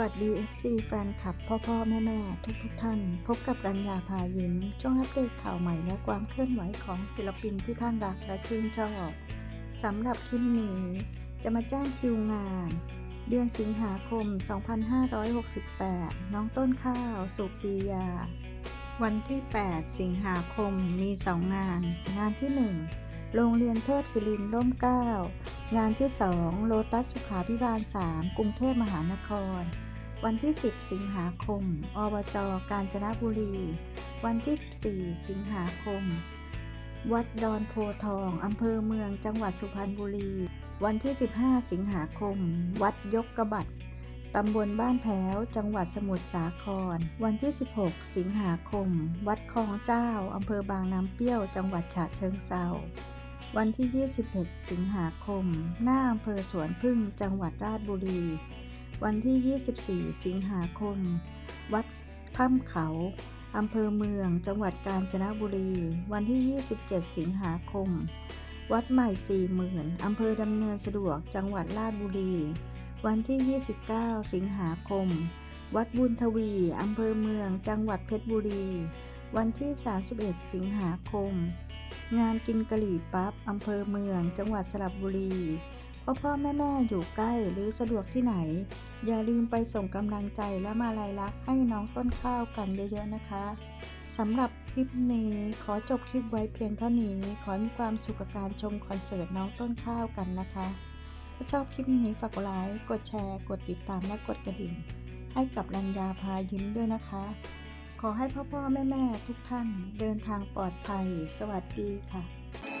วัสดี FC แฟนคลับ พ่อพ่อแม่แม่ทุกทุกท่าน พบกับรัญญาพายิ้มช่วงอัปเดตข่าวใหม่และความเคลื่อนไหวของศิลปินที่ท่านรักและชื่นชอบสำหรับคลิปนี้จะมาแจ้งคิวงาน เดือนสิงหาคม 2568 น้องต้นข้าวสุปียา วันที่ 8 สิงหาคมมี 2 งาน งานที่ 1 โรงเรียนเทพศิรินร่มเก้างานที่ 2 โลตัสสุขาพิบาล 3 กรุงเทพมหานคร วันที่ 10 สิงหาคม อบจ กาญจนบุรี วันที่ 14 สิงหาคม วัดดอนโพทอง อำเภอเมือง จังหวัดสุพรรณบุรี วันที่ 15 สิงหาคม วัดยกกระบัดตำบลบ้านแพ้ว จังหวัดสมุทรสาคร วันที่ 16 สิงหาคม วัดคลองเจ้า อำเภอบางน้ำเปรี้ยว จังหวัดฉะเชิงเทราวันที่ 21 สิงหาคม หน้าอำเภอสวนพึ่ง จังหวัดราชบุรี วันที่ 24 สิงหาคม วัดถ้ำเขา อำเภอเมือง จังหวัดกาญจนบุรี วันที่ 27 สิงหาคม วัดใหม่สี่หมื่นอำเภอดำเนินสะดวก จังหวัดราชบุรี วันที่ 29 สิงหาคม วัดบุญทวี อำเภอเมือง จังหวัดเพชรบุรี วันที่ 31 สิงหาคม งานกินกะหรี่ปั๊บ อำเภอเมือง จังหวัดสระบุรี พ่อพ่อแม่แม่อยู่ใกล้หรือสะดวกที่ไหน อย่าลืมไปส่งกำลังใจและมาลัยรักให้น้องต้นข้าวกันเยอะๆนะคะสำหรับคลิปนี้ขอจบคลิปไว้เพียงเท่านี้ ขอมีความสุขกับการชมคอนเสิร์ตน้องต้นข้าวกันนะคะ ถ้าชอบคลิปนี้ฝากกดไลค์กดแชร์ กดติดตามและกดกระดิ่ง ให้กับรัญญาพายิ้มด้วยนะคะ ขอให้พ่อพ่อแม่แม่ทุกท่านเดินทางปลอดภัย สวัสดีค่ะ